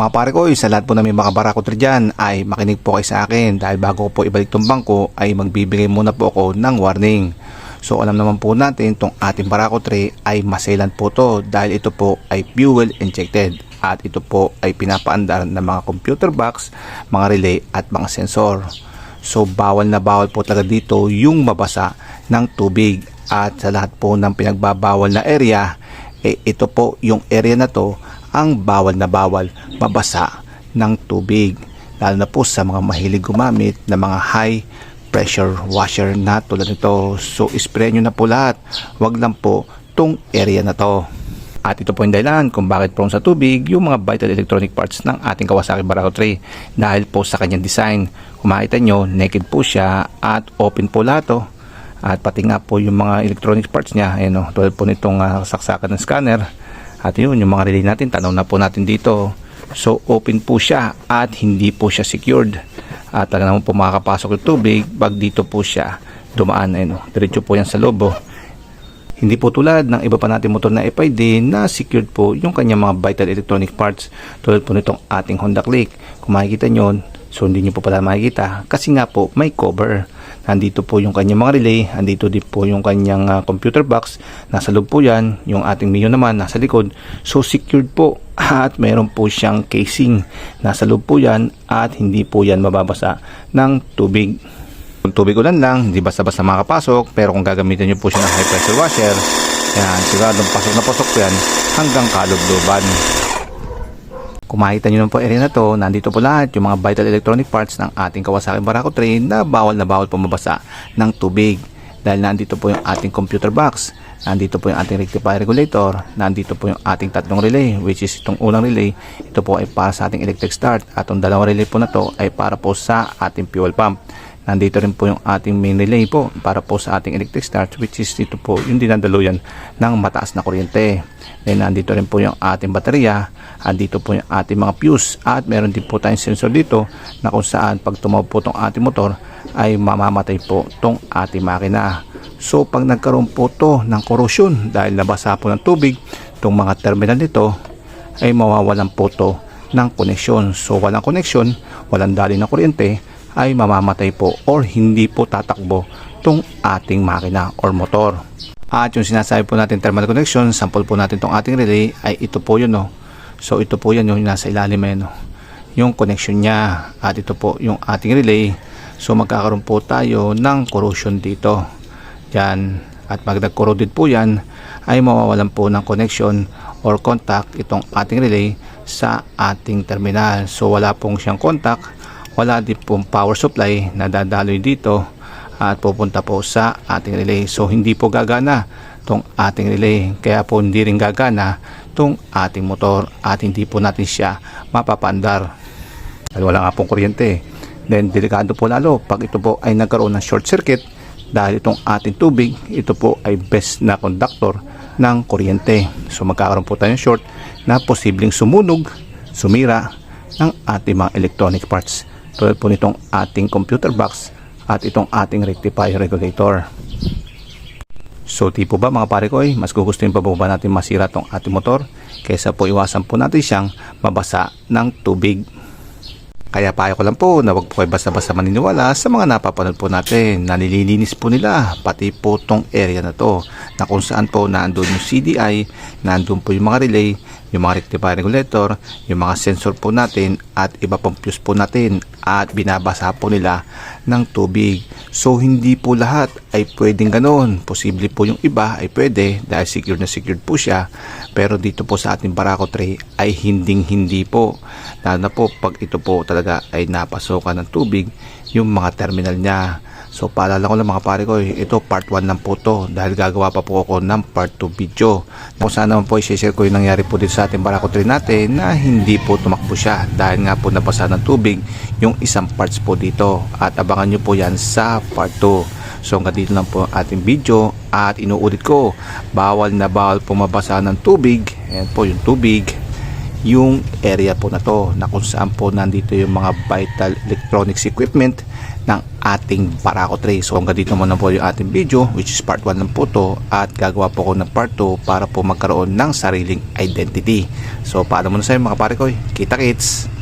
Mga pare ko, sa lahat po na may mga barakotri dyan ay makinig po kayo sa akin dahil bago ko po ibalik tong bangko ay magbibigay muna po ako ng warning. So alam naman po natin itong ating barakotri ay maselan po to dahil ito po ay fuel injected at ito po ay pinapaandar ng mga computer box, mga relay at mga sensor. So bawal na bawal po talaga dito yung mabasa ng tubig at sa lahat po ng pinagbabawal na area eh, ito po yung area na to ang bawal na bawal mabasa ng tubig lalo na po sa mga mahilig gumamit ng mga high pressure washer na tulad nito so spray nyo na po lahat wag lang po tong area na to at ito po yung dahilan kung bakit prone sa tubig yung mga vital electronic parts ng ating Kawasaki Barako 3 dahil po sa kanyang design. Kung makita nyo, naked po siya at open po lahat to. At pati nga po yung mga electronic parts niya, ayan o, tulad po nitong uh, saksakan ng scanner. At yun, yung mga relay natin, tanaw na po natin dito. So open po siya at hindi po siya secured. At talaga naman po makakapasok yung tubig pag dito po siya dumaan. Ayan o, diretso po yan sa lobo. Hindi po tulad ng iba pa natin motor na FID na secured po yung kanyang mga vital electronic parts tulad po nitong ating Honda Click. Kung makikita nyo, so hindi nyo po pala makikita kasi nga po may cover. Nandito po yung kanyang mga relay, andito din po yung kanyang uh, computer box, nasa loob po yan, yung ating Mio naman nasa likod. So secured po at meron po siyang casing. Nasa loob po yan at hindi po yan mababasa ng tubig. Kung tubig ulan lang, hindi basta-basta makapasok, pero kung gagamitin nyo po siya ng high pressure washer, yan, siguradong pasok na pasok po yan hanggang kalubluban. Kung makita nyo naman po area na to, nandito po lahat yung mga vital electronic parts ng ating Kawasaki Barako train na bawal na bawal po mabasa ng tubig. Dahil nandito po yung ating computer box, nandito po yung ating rectifier regulator, nandito po yung ating tatlong relay which is itong unang relay, ito po ay para sa ating electric start at itong dalawang relay po na to ay para po sa ating fuel pump. Nandito rin po yung ating main relay po para po sa ating electric start which is ito po yung dinadaluyan ng mataas na kuryente. Then nandito rin po yung ating baterya, andito po yung ating mga fuse at meron din po tayong sensor dito na kung saan pag tumawag po itong ating motor ay mamamatay po itong ating makina. So pag nagkaroon po to ng corrosion dahil nabasa po ng tubig itong mga terminal nito ay mawawalan po to ng koneksyon. So walang koneksyon, walang dali ng kuryente ay mamamatay po or hindi po tatakbo itong ating makina or motor. At yung sinasabi po natin thermal connection, sample po natin itong ating relay ay ito po yun no. So ito po yan yung nasa ilalim eh, no. Yung connection niya at ito po yung ating relay. So magkakaroon po tayo ng corrosion dito. Yan. At pag nag-corroded po yan ay mawawalan po ng connection or contact itong ating relay sa ating terminal. So wala pong siyang contact wala din pong power supply na dadaloy dito at pupunta po sa ating relay. So hindi po gagana tong ating relay. Kaya po hindi rin gagana tong ating motor at hindi po natin siya mapapandar. Dahil wala nga pong kuryente. Then delikado po lalo pag ito po ay nagkaroon ng short circuit dahil itong ating tubig, ito po ay best na conductor ng kuryente. So magkakaroon po tayo ng short na posibleng sumunog, sumira ng ating mga electronic parts tulad po nitong ating computer box at itong ating rectifier regulator. So tipo ba mga pare ko ay mas gugustuhin pa ba natin masira tong ating motor kaysa po iwasan po natin siyang mabasa ng tubig. Kaya payo ko lang po na wag po kayo basta-basta maniniwala sa mga napapanood po natin. Nalilininis po nila pati po tong area na to na kung saan po naandun yung CDI, naandun po yung mga relay, yung mga rectifier regulator, yung mga sensor po natin at iba pang fuse po natin at binabasa po nila ng tubig. So hindi po lahat ay pwedeng ganoon. Posible po yung iba ay pwede dahil secured na secured po siya. Pero dito po sa ating Barako tray ay hinding hindi po. Lalo na po pag ito po talaga ay napasokan ng tubig yung mga terminal niya. So paalala ko lang mga pare ko, ito part 1 lang po to dahil gagawa pa po ako ng part 2 video. Kung saan naman po i-share ko yung nangyari po dito sa ating barako tree natin na hindi po tumakbo siya dahil nga po napasa ng tubig yung isang parts po dito at abangan nyo po yan sa part 2. So hanggang dito lang po ating video at inuulit ko, bawal na bawal po mabasa ng tubig. Ayan po yung tubig yung area po na to na kung saan po nandito yung mga vital electronics equipment ng ating Barako tray. So hanggang dito muna po yung ating video which is part 1 lang po to at gagawa po ako ng part 2 para po magkaroon ng sariling identity. So paano muna sa'yo mga pare ko, kita kits!